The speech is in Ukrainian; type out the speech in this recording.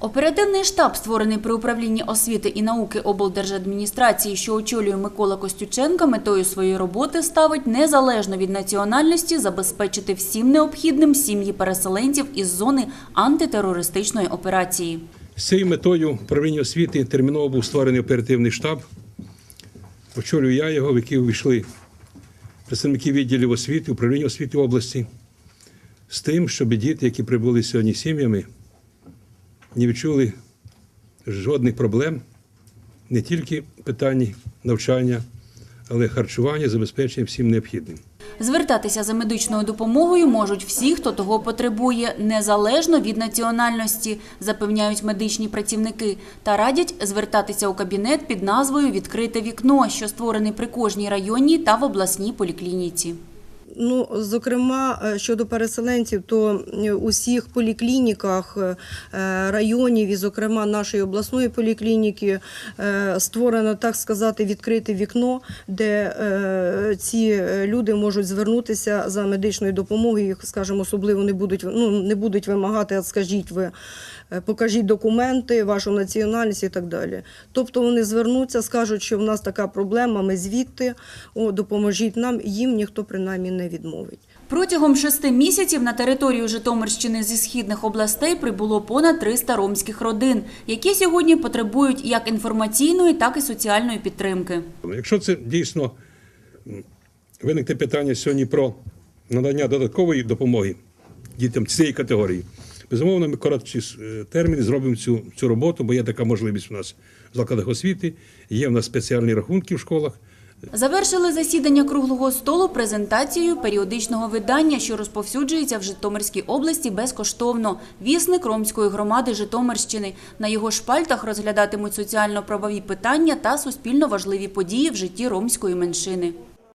Оперативний штаб, створений при управлінні освіти і науки облдержадміністрації, що очолює Микола Костюченка, метою своєї роботи ставить незалежно від національності забезпечити всім необхідним сім'ї переселенців із зони антитерористичної операції. З цією метою управління освіти терміново був створений оперативний штаб. Очолюю я його, в який увійшли представники відділів освіти, управління освіти області, з тим, щоб діти, які прибули сьогодні сім'ями, не відчули жодних проблем, не тільки питань навчання, але харчування, забезпечення всім необхідним. Звертатися за медичною допомогою можуть всі, хто того потребує, незалежно від національності, запевняють медичні працівники, та радять звертатися у кабінет під назвою Відкрите вікно, що створений при кожній районній та в обласній поліклініці. Ну, зокрема, е, щодо переселенців, то е, у всіх поліклініках е, районів і, зокрема, нашої обласної поліклініки створено, так сказати, відкрите вікно, де ці люди можуть звернутися за медичною допомогою. Їх, скажімо, особливо не будуть ну, не будуть вимагати, от скажіть ви. Покажіть документи, вашу національність і так далі. Тобто вони звернуться, скажуть, що в нас така проблема, ми звідти, о, допоможіть нам, їм ніхто принаймні не відмовить. Протягом шести місяців на територію Житомирщини зі східних областей прибуло понад 300 ромських родин, які сьогодні потребують як інформаційної, так і соціальної підтримки. Якщо це дійсно виникне питання сьогодні про надання додаткової допомоги дітям цієї категорії, безумовно, ми коротші е, терміни зробимо цю, цю роботу, бо є така можливість у нас в закладах освіти, є в нас спеціальні рахунки в школах. Завершили засідання круглого столу презентацією періодичного видання, що розповсюджується в Житомирській області безкоштовно. Вісник ромської громади Житомирщини. На його шпальтах розглядатимуть соціально-правові питання та суспільно важливі події в житті ромської меншини.